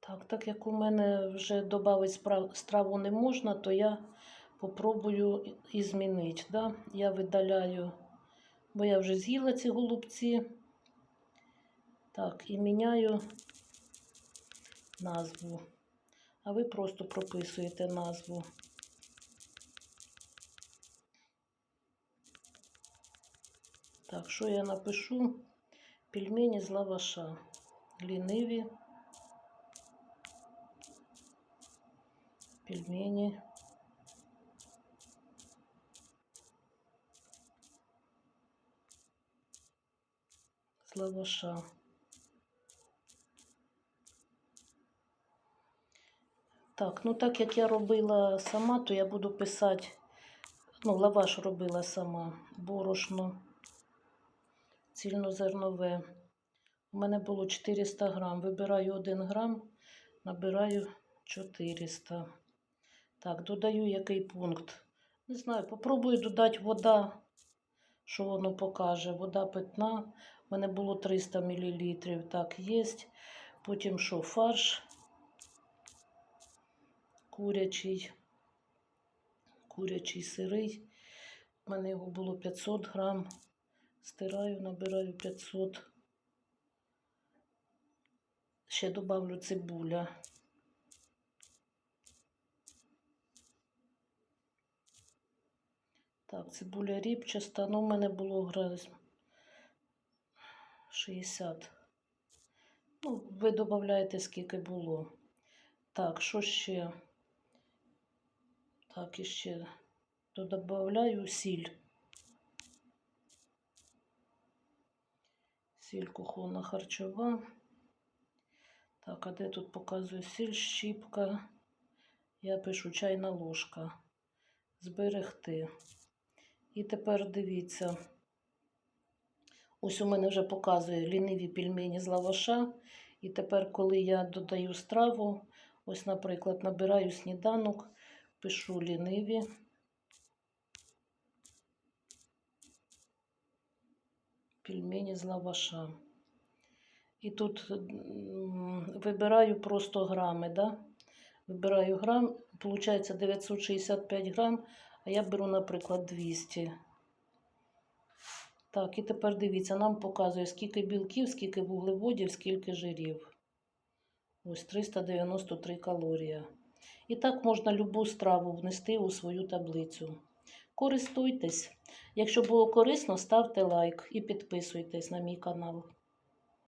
Так, так як у мене вже додати страву не можна, то я попробую і змінити. Да? Я видаляю, бо я вже з'їла ці голубці. Так, і міняю назву. А ви просто прописуєте назву. Так, що я напишу? Пельмені з лаваша. Ліниві. Пельмені. З лаваша. Так, ну так як я робила сама, то я буду писати, ну, лаваш робила сама, борошно, цільнозернове. У мене було 400 грам. Вибираю 1 грам, набираю 400. Так, додаю який пункт. Не знаю, попробую додати вода, що воно покаже. Вода питна. У мене було 300 мл. Так, є. Потім що, фарш курячий, курячий сирий. У мене його було 500 грам. Стираю, набираю 500. Ще добавлю цибуля. Так, цибуля ріпчаста, ну, в мене було грам 60. Ну, ви додаєте, скільки було. Так, що ще? Так, і ще додаю сіль. Сіль кухонна харчова. Так, а де тут показую сіль, щіпка. Я пишу чайна ложка. Зберегти. І тепер дивіться. Ось у мене вже показує ліниві пельмені з лаваша. І тепер, коли я додаю страву, ось, наприклад, набираю сніданок, пишу ліниві. Пельмені з лаваша. І тут вибираю просто грами, да? Вибираю грам, виходить 965 грам, я беру, наприклад, 200. Так, і тепер дивіться, нам показує, скільки білків, скільки вуглеводів, скільки жирів. Ось 393 калорії. І так можна любу страву внести у свою таблицю. Користуйтесь. Якщо було корисно, ставте лайк і підписуйтесь на мій канал.